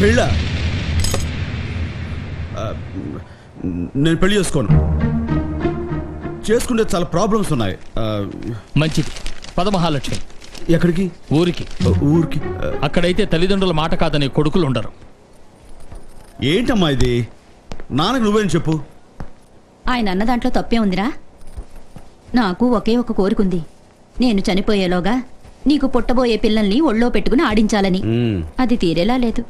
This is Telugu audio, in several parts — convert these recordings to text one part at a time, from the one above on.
పెళ్ళా? నేను పెళ్ళి చేసుకోను. చేసుకుంటే చాలా ప్రాబ్లమ్స్ ఉన్నాయి. మంచిది. పదమహాలక్ష్మి. ఎక్కడికి? ఊరికి. ఊరికి. అక్కడైతే తల్లిదండ్రుల మాట కాదనే కొడుకులు ఉండరు. ఏంటమ్మా ఇది? నాన్నకు నువ్వేం చెప్పు? ఆయన అన్న దాంట్లో తప్పే ఉందిరా. నాకు ఒకే ఒక కోరికుంది నేను చనిపోయేలోగా నీకు పుట్టబోయే పిల్లల్ని ఒళ్ళో పెట్టుకుని ఆడించాలని. అది తీరేలా లేదు.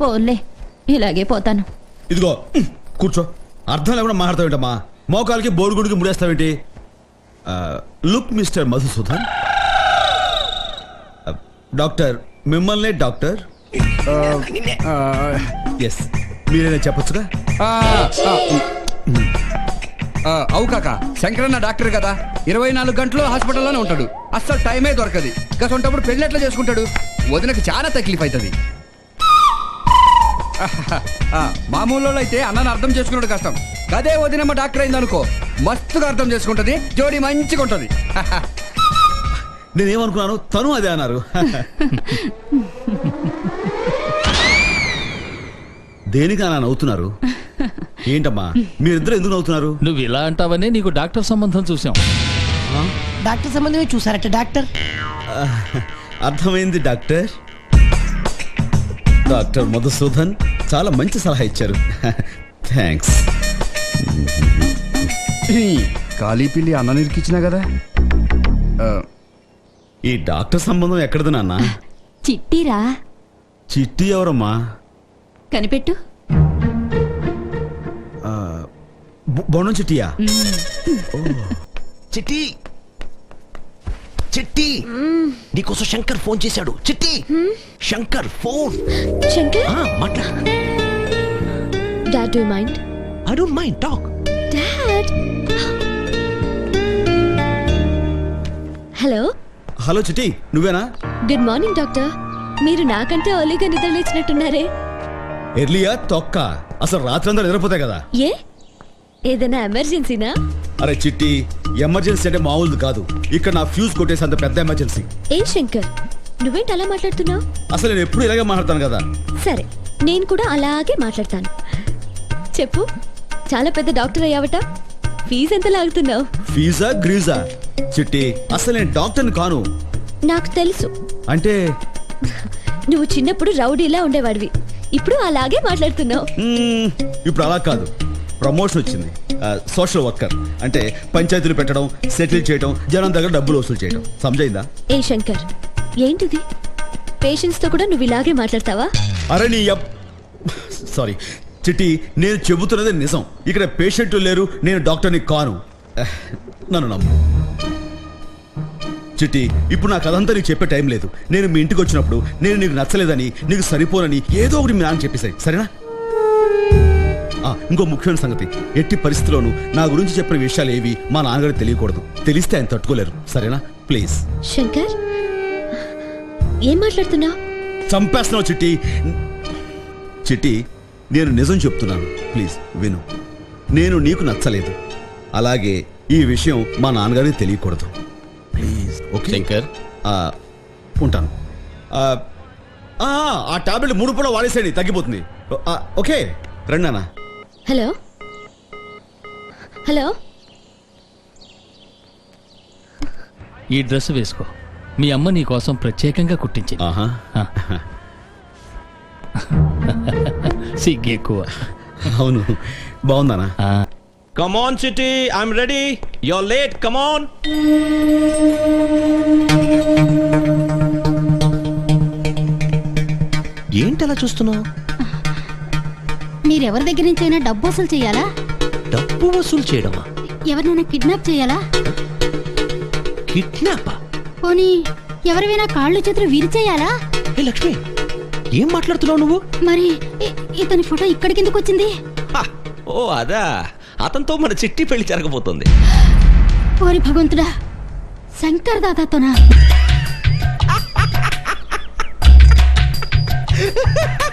పోన్లే ఇలాగే పోతాను. ఇదిగో కూర్చో. అర్థం లేకుండా మాట్లాడతావేంటమ్మా? మోకాలకి బోరుగుడికి ముడేస్తావేంటి? Look mister Madhusudan. డాక్టర్ మిమ్మల్నే డాక్టర్? ఎస్ మీరేనా చెప్పొచ్చుగా? ఆ, ఆ, ఆ, అవు కాక శంకరన్న డాక్టర్ కదా. ఇరవై నాలుగు గంటలు హాస్పిటల్లోనే ఉంటాడు. అస్సలు టైమే దొరకదు. గసంటప్పుడు పెళ్ళి ఎట్లా చేసుకుంటాడు? వదినకి చాలా తక్లీఫ్ అవుతుంది. మామూలు అయితే అన్నను అర్థం చేసుకున్నాడు కష్టం. అదే వదినమ్మ డాక్టర్ అయింది అనుకో మస్తుగా అర్థం చేసుకుంటది జోడి మంచిగా ఉంటది. నేనేమనుకున్నాను తను అదే అన్నారు. దేనికి అలా నవ్వుతున్నారు? ఏంటమ్మా మీరిద్దరు ఎందుకు నవ్వుతున్నారు? నువ్వు ఇలా అంటావని నీకు డాక్టర్ సంబంధం చూసాం డాక్టర్ సంబంధమే చూసారట డాక్టర్. అర్థమైంది డాక్టర్. డాక్టర్ మధుసూదన్ చాలా మంచి సలహా ఇచ్చారు. థ్యాంక్స్ ఖాళీ పిల్లి అన్న నిరికిచ్చినా కదా ఈ డాక్టర్ సంబంధం ఎక్కడిది నాన్న? చిట్టిరా? చిట్టి ఎవరమ్మా? కనిపెట్టు. బొండం చిట్టియా? చిట్టి! చిట్టి. నీకోసం శంకర్ ఫోన్ చేశాడు. చిట్టి శంకర్ ఫోన్. శంకర్? ఆ, మాట్లాడు. Dad do mind I don't mind talk dad hello hello Chitti నువ్వేనా? గుడ్ మార్నింగ్ డాక్టర్ మీరు నాకంటే ఎర్లీగా నిద్రలేచినట్టున్నారే. ఎర్లియా తొక్క. అసలు రాత్రంతా నిద్రపోతాయి కదా. ఏ? ఏదైనా ఎమర్జెన్సీనా? అరే చిట్టి ఎమర్జెన్సీ అంటే మామూలుది కాదు. ఇక్కడ నా ఫ్యూజ్ కొట్టేసి అంత పెద్ద ఎమర్జెన్సీ. ఏ శంకర్? నువ్వేంటి అలా మాట్లాడుతున్నావు? అసలు నేను ఎప్పుడు ఇలాగే మాట్లాడతాను కదా? సరే నేను కూడా అలాగే మాట్లాడతాను. చెప్పు చాలా పెద్ద డాక్టర్ అయ్యావట? ఫీజు ఎంత లాగుతున్నావు? ఫీజా గ్రీజా? చిట్టి అసలు నేను డాక్టర్ని కాను. నాకు తెలుసు. అంటే? నువ్వు చిన్నప్పుడు రౌడీలా ఉండేవాడివి. ఇప్పుడు అలాగే మాట్లాడుతున్నావు. మ్మ్, ఇప్పుడు అలా కాదు. ప్రమోషన్ వచ్చింది. సోషల్ వర్కర్ అంటే పంచాయతీలు పెట్టడం సెటిల్ చేయడం జనం దగ్గర డబ్బులు వసూలు చేయడం సమజైందా ఏ శంకర్ ఏంటిది? పేషెంట్స్తో కూడా నువ్వు ఇలాగే మాట్లాడతావా? అరే నీ సారీ చిట్టి నేను చెబుతున్నది నిజం. ఇక్కడ పేషెంట్లు లేరు నేను డాక్టర్ని కాను. నన్ను నమ్ము. చిట్టి ఇప్పుడు నాకు అదంతా నీకు చెప్పే టైం లేదు. నేను మీ ఇంటికి వచ్చినప్పుడు నేను నీకు నచ్చలేదని నీకు సరిపోనని ఏదో ఒకటి మీ నాన్న చెప్పేశాయి సరేనా? ఇంకో ముఖ్యమైన సంగతి ఎట్టి పరిస్థితిలోనూ నా గురించి చెప్పిన విషయాలు ఏవి మా నాన్నగారికి తెలియకూడదు తెలిస్తే ఆయన తట్టుకోలేరు సరేనా ప్లీజ్ శంకర్ ఏం మాట్లాడుతున్నావు చంపేస్తున్నావు చిట్టి చిట్టి నేను నిజం చెప్తున్నాను ప్లీజ్ విను నేను నీకు నచ్చలేదు అలాగే ఈ విషయం మా నాన్నగారికి తెలియకూడదు ప్లీజ్ ఓకే శంకర్ ఉంటాను ఆ, ఆ, ఆ టాబ్లెట్ మూడు పూల వాడేసేయండి తగ్గిపోతుంది ఓకే రండి అన్న హలో? హలో? ఈ డ్రెస్ వేసుకో. మీ అమ్మ నీ కోసం ప్రత్యేకంగా కుట్టించింది. ఆహా. సిగ్గు ఎక్కువ. అవును. బాగుందనా ఆ, come on Chitti I'm ready your late come on ఏంటి అలా చూస్తున్నావు? మీరెవరి దగ్గర నుంచైనా డబ్బు వసూలు చేయాలా? డబ్బు వసూలు చేయడమా? ఎవరినైనా కిడ్నాప్ చేయాలా? కిడ్నాపా? పోనీ ఎవరివైనా కాళ్ళు చేతులు విరిచేయాలా? ఏ లక్ష్మి ఏం మాట్లాడుతున్నావు నువ్వు? మరి ఇ- ఇతని ఫోటో ఇక్కడికి ఎందుకు వచ్చింది? హ, ఓ అదా అతనితో మన చిట్టి పెళ్ళి జరగబోతుంది. ఓరి భగవంతుడా శంకర్ దాదాతోనా?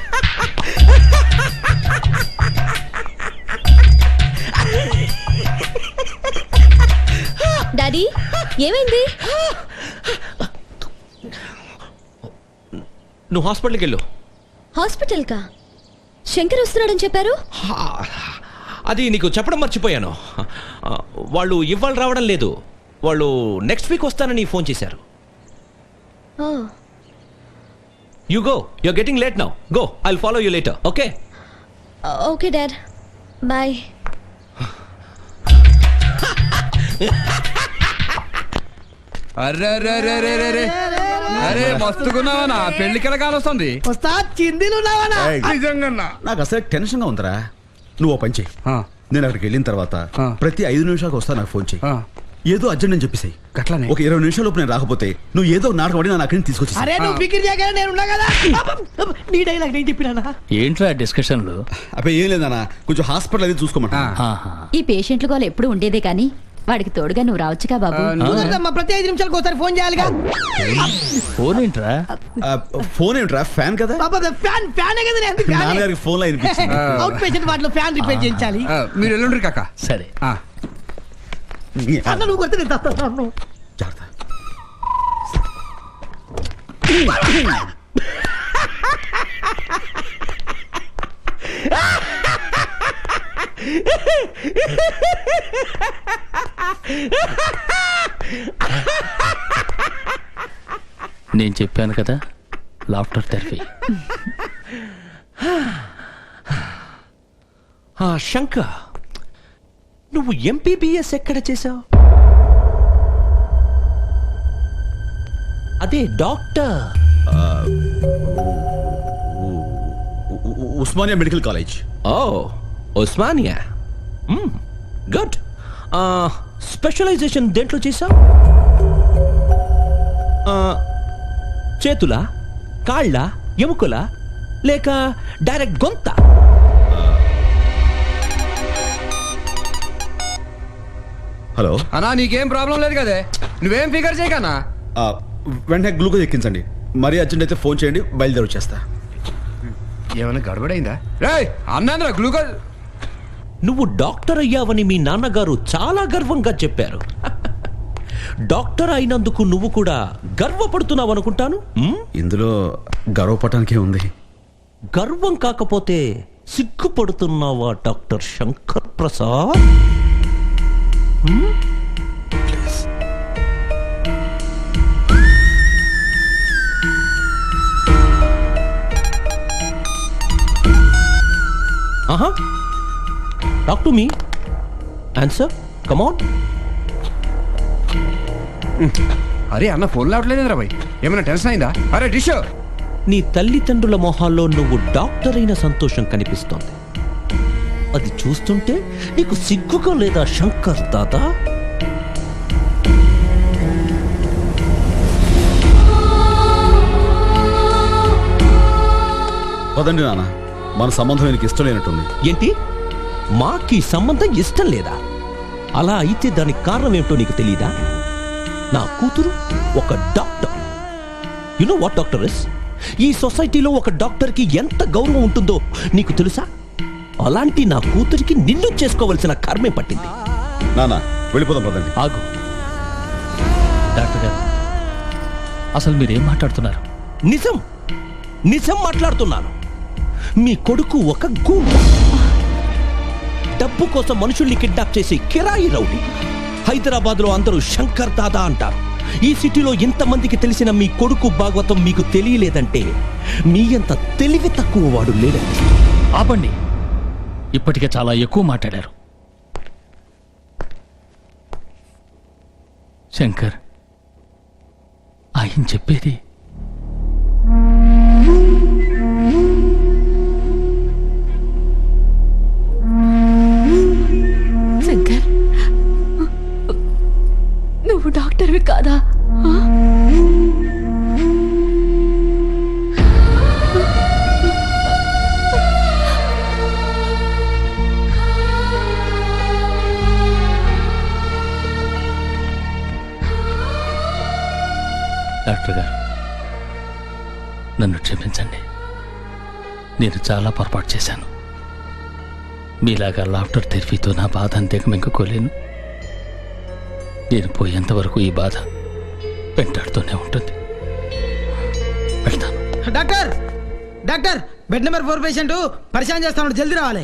డాడీ? ఏమైంది? నువ్వు హాస్పిటల్కి వెళ్ళు. హాస్పిటల్ కా శంకర్ వస్తున్నాడని చెప్పారు? అది నీకు చెప్పడం మర్చిపోయాను. వాళ్ళు ఇవాళ రావడం లేదు. వాళ్ళు నెక్స్ట్ వీక్ వస్తానని ఫోన్ చేశారు. You go you getting late now go I follow you later okay okay dad. Bye. అరే అరే అరే అరే అరే పెళ్ళికి వస్తుంది వస్తా చిందిలు ఉన్నావనా ఏయ్, నిజంగా నాకు అసలు టెన్షన్గా ఉందిరా. నువ్వు ఓ పని చెయ్యి నేను అక్కడికి వెళ్ళిన తర్వాత ఆ. ప్రతి ఐదు నిమిషాలకు వస్తా నాకు ఫోన్ చెయ్యి ఏదో అర్జెంట్ అని చెప్పేసాయి. గట్లనే. ఒక ఇరవై నిమిషాల నేను రాకపోతే నువ్వు ఏదో ఒక నాటకం ఆడి నన్ను అక్కడి నుంచి తీసుకొచ్చి అరే నువ్వు ఫికిర్ చేయగా నేను ఉన్నా కదా? అబ్బ, అబ్బ, నీ డైలాగ్ నేను చెప్పినా ఏంట్రా డిస్కషన్లు అబ్బాయి ఏం లేదన్నా. కొంచెం హాస్పిటల్ అది చూసుకోమంటా. ఈ పేషెంట్లు గోలు ఎప్పుడు ఉండేదే కానీ వాడికి తోడుగా నువ్వు రావచ్చుగా బాబు. కుదరదమ్మా ప్రతి ఐదు నిమిషాలకు ఒకసారి ఫోన్ చేయాలిగా. ఫోన్ ఏంట్రా? ఫోన్ ఏమిట్రా ఫ్యాన్ కదా? బాబా ఫ్యాన్ ఫ్యాన్ కదా నేను ఫ్యాన్. నాన్నగారికి ఫోన్లో అవుట్ పేషెంట్ వాటిలో ఫ్యాన్ రిపేర్ చేయించాలి. ఆ, మీరు ఎల్లుండ్రి కాక. సరే. ఆ, అన్న నువ్వు కొడితే నేను తప్పుతాను. జాగ్రత్త. నేను చెప్పాను కదా లాఫ్టర్ థెరపీ ఆ, శంకర్ నువ్వు ఎంపీబీఎస్ ఎక్కడ చేసావు అదే డాక్టర్ ఉస్మానియా మెడికల్ కాలేజ్ ఓ ఉస్మానియా? గుడ్. స్పెషలైజేషన్ దేంట్లో చేసావు చేతుల? కాళ్ళ? ఎముకల? లేక డైరెక్ట్ గొంత? హలో. అన్నా నీకేం ప్రాబ్లం లేదు కదే? నువ్వేం ఫిగర్ చేయకనా ఆ, వెంటనే గ్లూకోజ్ ఎక్కించండి. మరీ అర్జెంట్ అయితే ఫోన్ చేయండి బయలుదేరి వచ్చేస్తా. ఏమైనా గడబడైందా? రే అన్నాంద్రా గ్లూకోజ్ నువ్వు డాక్టర్ అయ్యావని మీ నాన్నగారు చాలా గర్వంగా చెప్పారు. డాక్టర్ అయినందుకు నువ్వు కూడా గర్వపడుతున్నావు అనుకుంటాను? ఇందులో గర్వపడటానికే ఉంది. గర్వం కాకపోతే సిగ్గుపడుతున్నావా డాక్టర్ శంకర్ ప్రసాద్? ఆహా! Talk to me answer come on అరే అన్న ఫోన్ రావట్లేదురా భయ్ ఏమైనా టెన్షన్ అయిందా? అరే డిష్! నీ తల్లిదండ్రుల మొహాల్లో నువ్వు డాక్టర్ అయిన సంతోషం కనిపిస్తోంది. అది చూస్తుంటే నీకు సిగ్గుగా లేదా శంకర్ దాదా? పదండి నాన్న మన సంబంధం ఆయనకి ఇష్టం లేనట్టుంది. ఏంటి? మాకి సంబంధం ఇష్టం లేదా? అలా అయితే దానికి కారణం ఏమిటో నీకు తెలియదా నా కూతురు ఒక doctor. You know what doctor is ఈ సొసైటీలో ఒక డాక్టర్కి ఎంత గౌరవం ఉంటుందో నీకు తెలుసా? అలాంటి నా కూతురికి నిన్ను చేసుకోవలసిన కర్మే పట్టింది. నాన్న వెళ్ళిపోదాం పదండి. ఆగు. డాక్టర్ గారు అసలు మీరేం మాట్లాడుతున్నారు? నిజం. నిజం మాట్లాడుతున్నాను. మీ కొడుకు ఒక గూండా. డబ్బు కోసం మనుషుల్ని కిడ్నాప్ చేసి కిరాయి రౌడీ. హైదరాబాద్లో అందరూ శంకర్ దాదా అంటారు. ఈ సిటీలో ఇంతమందికి తెలిసిన మీ కొడుకు భాగవతం మీకు తెలియలేదంటే మీ అంత తెలివి తక్కువ వాడు లేడండి. ఆపండి. ఇప్పటికే చాలా ఎక్కువ మాట్లాడారు. శంకర్ ఆయన చెప్పేది నువ్వు డాక్టర్వి కాదా? డాక్టర్ గారు నన్ను క్షమించండి. నేను చాలా పొరపాటు చేశాను. మీలాగా లాఫ్టర్ థెరపీతో నా బాధ అంతేకమించుకోలేను నేను పోయేంతవరకు ఈ బాధ వెంటాడుతూనే ఉంటుంది. Doctor! Doctor! Bed number four patient పరిచయం చేస్తాను జల్దీ రావాలి.